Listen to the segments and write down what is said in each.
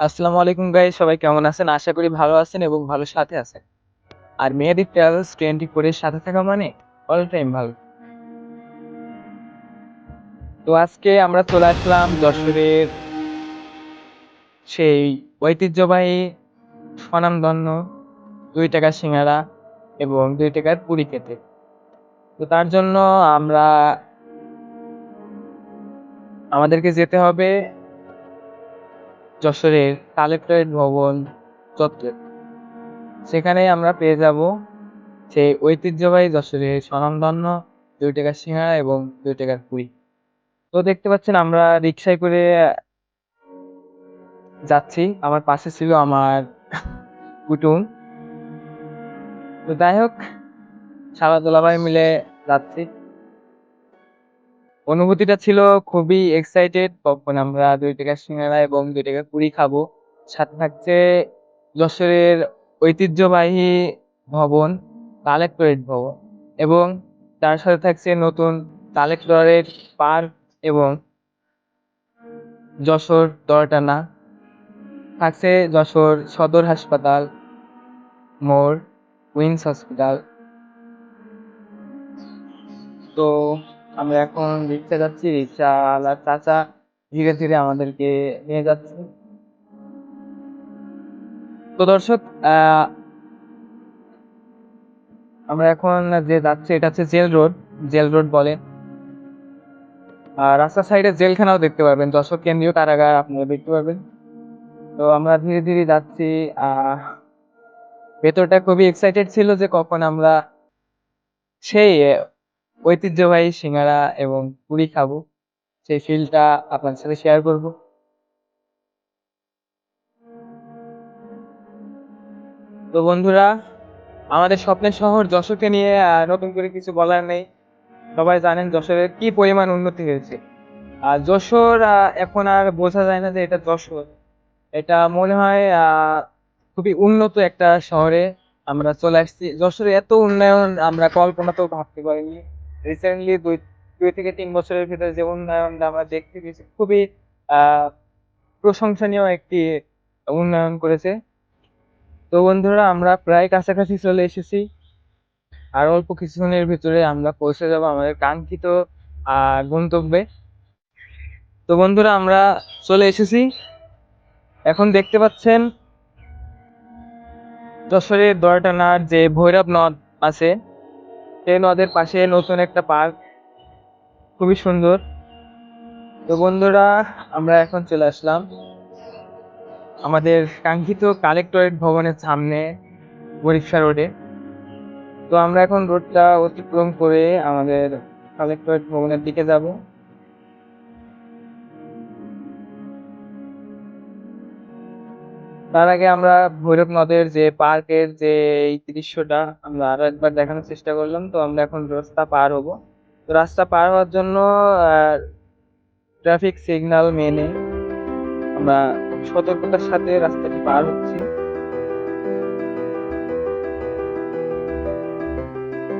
আসসালামু আলাইকুম গাইস সবাই কেমন আছেন? আশা করি ভালো আছেন এবং ভালো সাথে আছেন। আর মেহেদি ট্রাভেলস টোয়েন্টি ফোরের সাথে থাকা মানে অল টাইম ভালো। তো আজকে আমরা চলে আসলাম যশোরের সেই ঐতিহ্যবাহী স্বনামধন্য দুই টাকার সিঙ্গারা এবং দুই টাকার পুরি খেতে। তো তার জন্য আমরা আমাদেরকে যেতে হবে যশোরের কালেক্টরেট ভবন চত্বর। সেখানে আমরা পেয়ে যাব সেই ঐতিহ্যবাহী যশোরের স্বনামধন্য দুই টাকার সিঙ্গারা এবং দুই টাকার পুরি। তো দেখতে পাচ্ছেন আমরা রিক্সায় করে যাচ্ছি। আমার পাশে ছিল আমার কুটুম। তো যাই হোক, সারা দোলাভাই মিলে যাচ্ছি। অনুভূতিটা ছিল খুবই এক্সাইটেড কখন আমরা দুই টাকার সিঙ্গারা এবং দুই টাকার পুরি খাব। সাথে থাকছে যশোরের ঐতিহ্যবাহী ভবন কালেক্টরেট ভবন এবং তার সাথে থাকছে নতুন কালেক্টরেট পার্ক এবং যশোর দরটানা। থাকছে যশোর সদর হাসপাতাল মোর উইন্স হসপিটাল। তো আমরা এখন রিক্সা যাচ্ছি রিক্সাওয়ালা চাচা ধীরে ধীরে আমাদেরকে নিয়ে যাচ্ছে। তো দর্শক আমরা এখন যে যাচ্ছি, এটা হচ্ছে জেল রোড। জেল রোড বলে। আর রাস্তার সাইডে জেলখানাও দেখতে পারবেন। যশোর কেন্দ্রীয় কারাগার, আপনারা দেখতে পারবেন। তো আমরা ধীরে ধীরে যাচ্ছি। আহ, ভেতরটা খুবই এক্সাইটেড ছিল যে কখন আমরা সেই ঐতিহ্যবাহী সিঙ্গারা এবং পুরি খাব। সেই ফিলটা আপনার সাথে শেয়ার করব। তো বন্ধুরা, আমাদের স্বপ্নের শহর যশোরকে নিয়ে নতুন করে কিছু বলার নেই। সবাই জানেন যশোরের কি পরিমাণ উন্নতি হয়েছে। আর যশোর এখন আর বোঝা যায় না যে এটা যশোর। এটা মনে হয় খুবই উন্নত একটা শহরে আমরা চলে আসছি। যশোরে এত উন্নয়ন আমরা কল্পনাতেও ভাবতে পারিনি। রিসেন্টলি দুই দুই থেকে তিন বছরের ভিতরে যে উন্নয়নটা আমরা দেখতে পেয়েছি, খুবই প্রশংসনীয় একটি উন্নয়ন করেছে। তো বন্ধুরা, আমরা প্রায় কাছাকাছি চলে এসেছি। আর অল্প কিছুক্ষণের ভিতরে আমরা পৌঁছে যাব আমাদের কাঙ্ক্ষিত গন্তব্যে। তো বন্ধুরা, আমরা চলে এসেছি। এখন দেখতে পাচ্ছেন, যশোরের দড়াটানার যে ভৈরব নদ আছে সেই নদের পাশে নতুন একটা পার্ক। খুবই সুন্দর। তো বন্ধুরা, আমরা এখন চলে আসলাম আমাদের কাঙ্ক্ষিত কালেক্টরেট ভবনের সামনে, বরিশা রোডে। তো আমরা এখন রোডটা অতিক্রম করে আমাদের কালেক্টরেট ভবনের দিকে যাব। তার আগে আমরা ভৈরব নদের যে পার্কের যে এই দৃশ্যটা আমরা আরও একবার দেখানোর চেষ্টা করলাম, তো আমরা এখন রাস্তা পার হব। তো রাস্তা পার হওয়ার জন্য ট্রাফিক সিগন্যাল মেনে আমরা সতর্কতার সাথে রাস্তাটি পার হচ্ছি।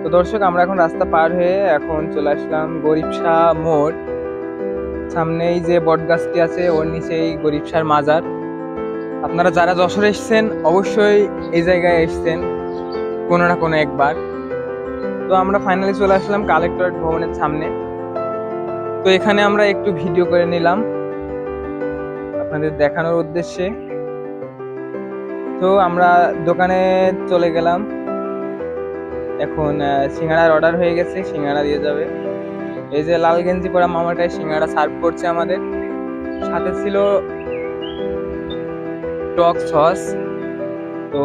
তো দর্শক, আমরা এখন রাস্তা পার হয়ে এখন চলে আসলাম গরিবশা মোড়। সামনেই যে বট গাছটি আছে, ওর নিচেই গরিবশার মাজার। আপনারা যারা যশোরে এসছেন, অবশ্যই এই জায়গায় এসছেন, কোনো না কোনো একবার। তো আমরা ফাইনালি চলে আসলাম কালেক্টরেট ভবনের সামনে। তো এখানে আমরা একটু ভিডিও করে নিলাম আপনাদের দেখানোর উদ্দেশ্যে। তো আমরা দোকানে চলে গেলাম। এখন সিঙ্গাড়ার অর্ডার হয়ে গেছে সিঙ্গাড়া দিয়ে যাবে। এই যে লাল গেঞ্জি পরা মামাটাই সিঙ্গাড়া সার্ভ করছে আমাদের। সাথে ছিল টক সস। তো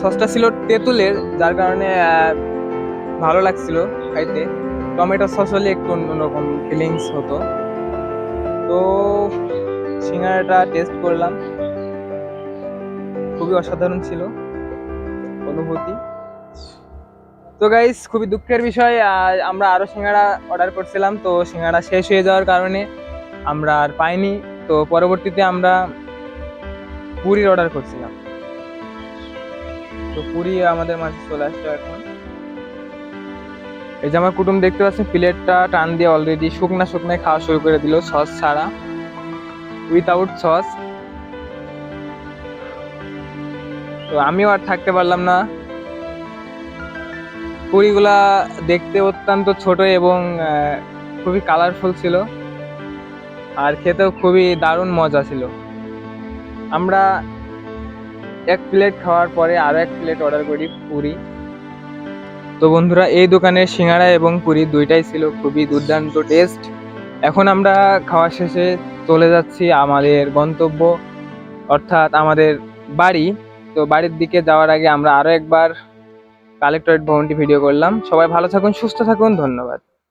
সসটা ছিল তেঁতুলের, যার কারণে ভালো লাগছিল খাইতে। টমেটো সস হলে একটু অন্যরকম ফিলিংস হতো। তো সিঙ্গারাটা টেস্ট করলাম। খুবই অসাধারণ ছিল অনুভূতি। তো গাইস খুবই দুঃখের বিষয় আমরা আরও সিঙ্গারা অর্ডার করছিলাম। তো সিঙ্গারা শেষ হয়ে যাওয়ার কারণে আমরা আর পাইনি। তো পরবর্তীতে আমরা পুরীর অর্ডার করছিলাম। তো পুরি আমাদের মাঝে চলে আসছে এখন। এই যে আমার কুটুম দেখতে পাচ্ছেন, প্লেটটা টান দিয়ে অলরেডি শুকনা শুকনায় খাওয়া শুরু করে দিল সস ছাড়া। উইথাউট সস তো আমিও আর থাকতে পারলাম না। পুরিগুলা দেখতে অত্যন্ত ছোট এবং খুবই কালারফুল ছিল। আর খেতেও খুবই দারুণ মজা ছিল। আমরা এক প্লেট খাওয়ার পরে আরও এক প্লেট অর্ডার করি পুরি। তো বন্ধুরা, এই দোকানের সিঙ্গারা এবং পুরি দুইটাই ছিল, খুবই দুর্দান্ত টেস্ট এখন আমরা খাওয়া শেষে চলে যাচ্ছি আমাদের গন্তব্য, অর্থাৎ আমাদের বাড়ি। তো বাড়ির দিকে যাওয়ার আগে আমরা আরও একবার কালেক্টরেট ভবনটি ভিডিও করলাম। সবাই ভালো থাকুন, সুস্থ থাকুন, ধন্যবাদ।